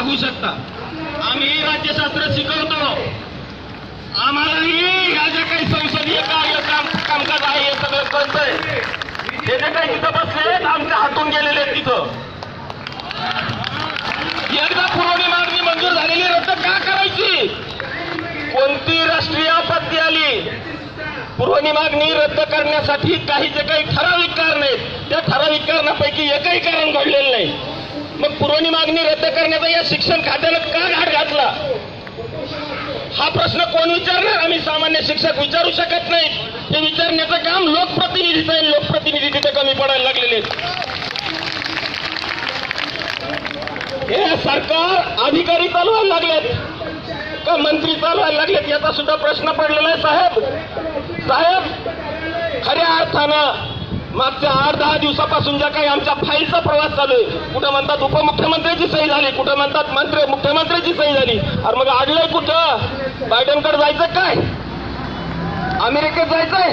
आहे भागू शकता. आम्ही राज्यशास्त्र शिकवतो. आम्हालाही ह्या ज्या काही संसदीय कार्य कामकाज आहे हे सगळं कळतंय. हे जे काही तिथं बसले आमच्या हातून गेलेले आहेत तिथं एकदा पुरवणी मागणी मंजूर झालेली रद्द का करायची? कोणती राष्ट्रीय आपत्ती आली? पुरवणी मागणी रद्द करण्यासाठी काही जे काही ठराविक कारण आहेत त्या ठराविक कारणापैकी एकही कारण घडलेलं नाही. मग पुरवणी मागणी रद्द करण्याचा या शिक्षण खात्यानं का घाट घातला? हा प्रश्न कोण विचारणार? आम्ही सामान्य शिक्षक विचारू शकत नाही. हे विचारण्याचं काम लोकप्रतिनिधीचं आहे. लोकप्रतिनिधी तिथे कमी पडायला लागलेले हे सरकार अधिकारी चालवायला लागलेत. का मंत्री चालवायला लागलेत? याचा सुद्धा प्रश्न पडलेला आहे साहेब. साहेब खऱ्या अर्थानं मागच्या आठ दहा दिवसापासून ज्या काही आमच्या फाईलचा प्रवास चालू आहे कुठं म्हणतात उपमुख्यमंत्र्याची सही झाली कुठं म्हणतात मंत्री मुख्यमंत्र्याची सही झाली. अरे मग आडलंय कुठं? बायडनकडे जायचं काय? अमेरिकेत जायचंय?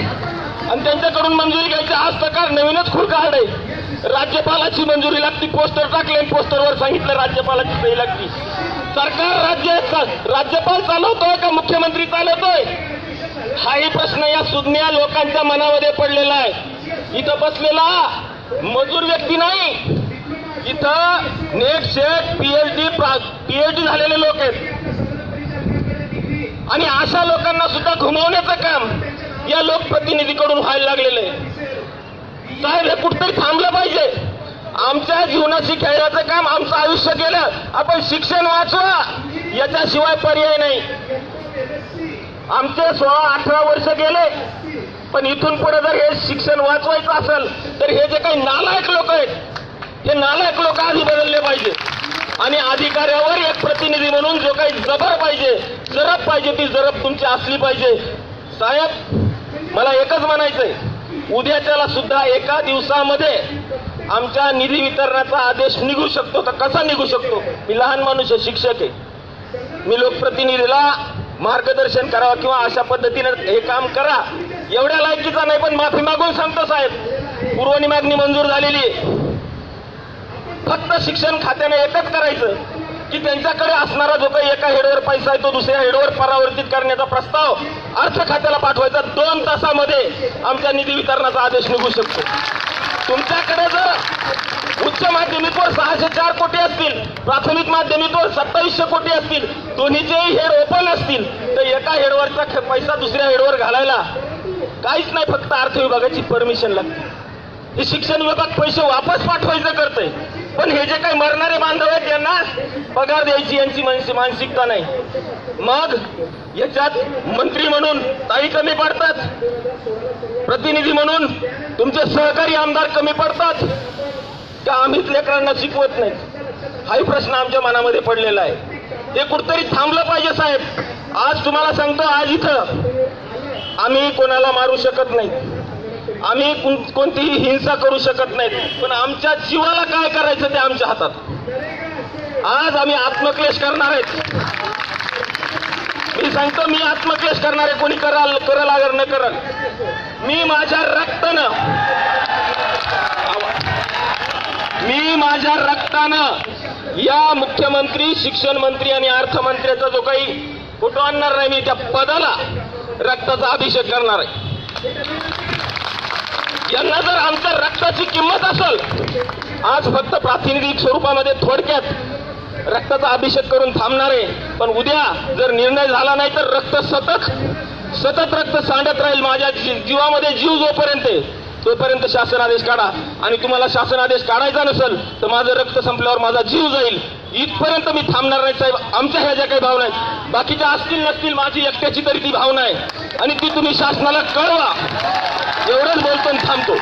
आणि त्यांच्याकडून मंजुरी घ्यायची आज प्रकार नवीनच खुर्क आहे. राज्यपालाची मंजुरी लागती पोस्टर टाकले पोस्टरवर सांगितलं राज्यपालाची सही लागती. सरकार राज्य राज्यपाल चालवतोय का मुख्यमंत्री चालवतोय? हाही प्रश्न या सुज्ञ लोकांच्या मनामध्ये पडलेला आहे. इथं बसलेला मजूर व्यक्ती नाही. इथं नेट शेट पीएचडी पीएचडी झालेले लोक आहेत. आणि अशा लोकांना सुद्धा घुमवण्याचं काम या लोकप्रतिनिधीकडून व्हायला लागलेलं आहे. साहेब हे कुठतरी थांबलं पाहिजे. आमच्या जीवनाशी खेळण्याचं काम आमचं आयुष्य केलं. आपण शिक्षण वाचवा. याच्याशिवाय पर्याय नाही. आमचे सोळा अठरा वर्ष गेले पण इथून पुढे जर हे शिक्षण वाचवायचं असेल तर हे जे काही नालायक लोक आहेत हे नालायक लोक आधी बदलले पाहिजे. आणि अधिकाऱ्यावर एक प्रतिनिधी म्हणून जो काही जबर पाहिजे जरब पाहिजे ती जरब तुमची असली पाहिजे. साहेब मला एकच म्हणायचंय. उद्याच्याला सुद्धा एका दिवसामध्ये आमच्या निधी वितरणाचा आदेश निघू शकतो तर कसा निघू शकतो? मी लहान माणूस आहे शिक्षक आहे. मी लोकप्रतिनिधीला मार्गदर्शन करावं किंवा अशा पद्धतीनं हे काम करा. एवढ्या लायकीचा नाही पण माफी मागून सांगतो साहेब. पुरवणी मागणी मंजूर झालेली फक्त शिक्षण खात्याने एकच करायचं की त्यांच्याकडे असणारा जो काही एका हेडवर पैसा आहे तो दुसऱ्या हेडवर परावर्तित करण्याचा प्रस्ताव अर्थ खात्याला पाठवायचा दोन तासामध्ये आमच्या निधी वितरणाचा आदेश निघू शकतो. तुमच्याकडे जर उच्च माध्यमिकवर सहाशे चार कोटी असतील प्राथमिक माध्यमिकवर सत्तावीसशे कोटी असतील दोन्हीचेही हेड ओपन असतील तर एका हेडवरचा पैसा दुसऱ्या हेडवर घालायला काहीच नाही फक्त अर्थ विभागाची परमिशन लागते. हे शिक्षण विभाग पैसे वापस पाठवायचं करतंय पण हे जे काही मरणारे बांधव आहेत त्यांना पगार द्यायची यांची मानसिकता नाही. मग याच्यात मंत्री म्हणून ताई कमी पडतात. प्रतिनिधी म्हणून तुमचे सहकारी आमदार कमी पडतात. का आम्हीच लेकरांना शिकवत नाही हाही प्रश्न आमच्या मनामध्ये पडलेला आहे. हे कुठतरी थांबलं पाहिजे साहेब. आज तुम्हाला सांगतो आज इथं आम्ही कोणाला मारू शकत नाही आम्ही कोण- कोणतीही हिंसा करू शकत नाहीत. पण आमच्या जीवाला काय करायचं ते आमच्या हातात. आज आम्ही आत्मक्लेश करणार आहेत. मी सांगतो मी आत्मक्लेश करणार आहे कोणी कराल करा लागल न करल. मी माझ्या रक्तानं मी माझ्या रक्तानं या मुख्यमंत्री शिक्षण मंत्री आणि अर्थमंत्र्याचा जो काही फोटो आणणार नाही मी त्या पदाला रक्ताचा अभिषेक करणार आहे. यांना जर आमच्या रक्ताची किंमत असेल आज फक्त प्रातिनिधिक स्वरूपामध्ये थोडक्यात रक्ताचा अभिषेक करून थांबणार आहे. पण उद्या जर निर्णय झाला नाही तर रक्त सतत सतत रक्त सांडत राहील माझ्या जीवामध्ये जीव जोपर्यंत तोपर्यंत शासन आदेश काढा. आणि तुम्हाला शासन आदेश काढायचा नसेल तर माझं रक्त संपल्यावर माझा जीव जाईल. इथपर्यंत मी थांबणार नाही साहेब. आमच्या ह्या ज्या काही भावना आहेत बाकीच्या असतील नसतील माझी एकट्याची तरी ती भावना आहे. आणि ती तुम्ही शासनाला कळवा. एवढंच बोलतो थांबतो.